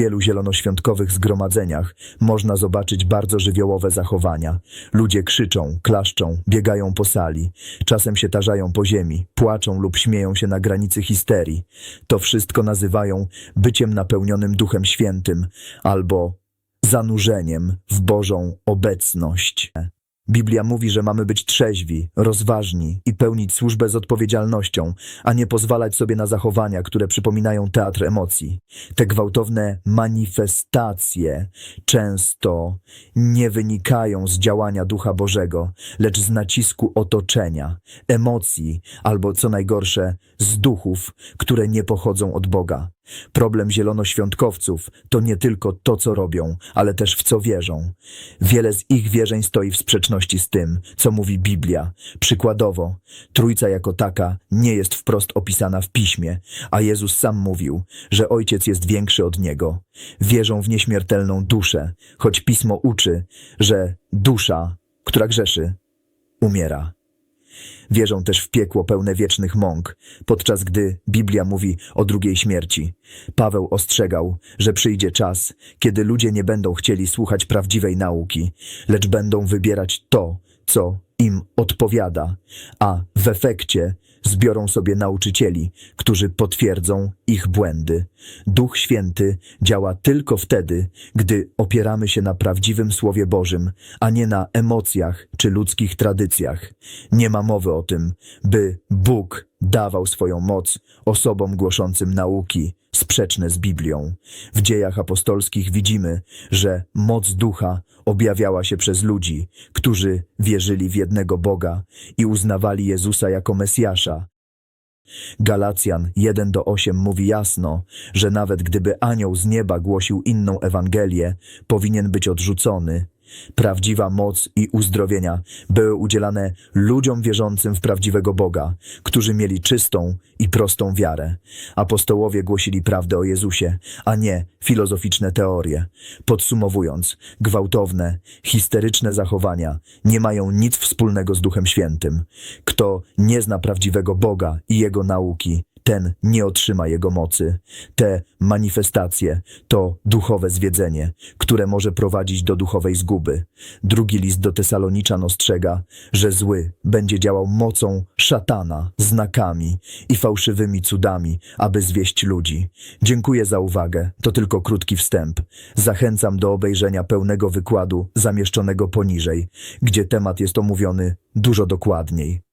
wielu zielonoświątkowych zgromadzeniach można zobaczyć bardzo żywiołowe zachowania. Ludzie krzyczą, klaszczą, biegają po sali, czasem się tarzają po ziemi, płaczą lub śmieją się na granicy histerii. To wszystko nazywają byciem napełnionym Duchem Świętym albo zanurzeniem w Bożą obecność. Biblia mówi, że mamy być trzeźwi, rozważni i pełnić służbę z odpowiedzialnością, a nie pozwalać sobie na zachowania, które przypominają teatr emocji. Te gwałtowne manifestacje często nie wynikają z działania Ducha Bożego, lecz z nacisku otoczenia, emocji albo co najgorsze z duchów, które nie pochodzą od Boga. Problem zielonoświątkowców to nie tylko to, co robią, ale też w co wierzą. Wiele z ich wierzeń stoi w sprzeczności z tym, co mówi Biblia. Przykładowo, Trójca jako taka nie jest wprost opisana w Piśmie, a Jezus sam mówił, że Ojciec jest większy od Niego. Wierzą w nieśmiertelną duszę, choć Pismo uczy, że dusza, która grzeszy, umiera. Wierzą też w piekło pełne wiecznych mąk, podczas gdy Biblia mówi o drugiej śmierci. Paweł ostrzegał, że przyjdzie czas, kiedy ludzie nie będą chcieli słuchać prawdziwej nauki, lecz będą wybierać to, co im odpowiada, a w efekcie zbiorą sobie nauczycieli, którzy potwierdzą ich błędy. Duch Święty działa tylko wtedy, gdy opieramy się na prawdziwym Słowie Bożym, a nie na emocjach czy ludzkich tradycjach. Nie ma mowy o tym, by Bóg dawał swoją moc osobom głoszącym nauki sprzeczne z Biblią. W dziejach apostolskich widzimy, że moc ducha objawiała się przez ludzi, którzy wierzyli w jednego Boga i uznawali Jezusa jako Mesjasza. Galacjan 1 do 8 mówi jasno, że nawet gdyby anioł z nieba głosił inną Ewangelię, powinien być odrzucony. Prawdziwa moc i uzdrowienia były udzielane ludziom wierzącym w prawdziwego Boga, którzy mieli czystą i prostą wiarę. Apostołowie głosili prawdę o Jezusie, a nie filozoficzne teorie. Podsumowując, gwałtowne, histeryczne zachowania nie mają nic wspólnego z Duchem Świętym. Kto nie zna prawdziwego Boga i Jego nauki, ten nie otrzyma Jego mocy. Te manifestacje to duchowe zwiedzenie, które może prowadzić do duchowej zguby. Drugi list do Tesaloniczan ostrzega, że zły będzie działał mocą szatana, znakami i fałszywymi cudami, aby zwieść ludzi. Dziękuję za uwagę, to tylko krótki wstęp. Zachęcam do obejrzenia pełnego wykładu zamieszczonego poniżej, gdzie temat jest omówiony dużo dokładniej.